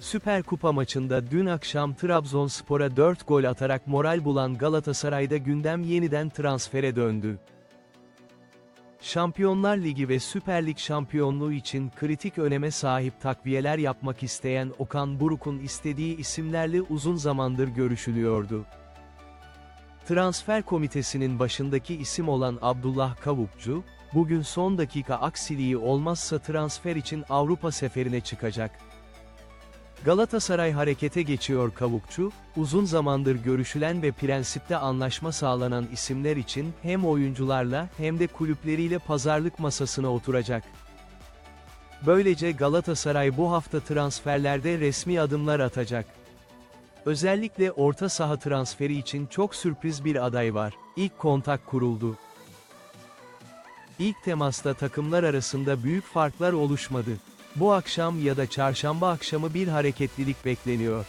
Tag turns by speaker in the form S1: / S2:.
S1: Süper Kupa maçında dün akşam Trabzonspor'a 4 gol atarak moral bulan Galatasaray'da gündem yeniden transfere döndü. Şampiyonlar Ligi ve Süper Lig şampiyonluğu için kritik öneme sahip takviyeler yapmak isteyen Okan Buruk'un istediği isimlerle uzun zamandır görüşülüyordu. Transfer komitesinin başındaki isim olan Abdullah Kavukçu, bugün son dakika aksiliği olmazsa transfer için Avrupa seferine çıkacak. Galatasaray harekete geçiyor Kavukçu, uzun zamandır görüşülen ve prensipte anlaşma sağlanan isimler için hem oyuncularla hem de kulüpleriyle pazarlık masasına oturacak. Böylece Galatasaray bu hafta transferlerde resmi adımlar atacak. Özellikle orta saha transferi için çok sürpriz bir aday var. İlk kontak kuruldu. İlk temasta takımlar arasında büyük farklar oluşmadı. Bu akşam ya da çarşamba akşamı bir hareketlilik bekleniyor.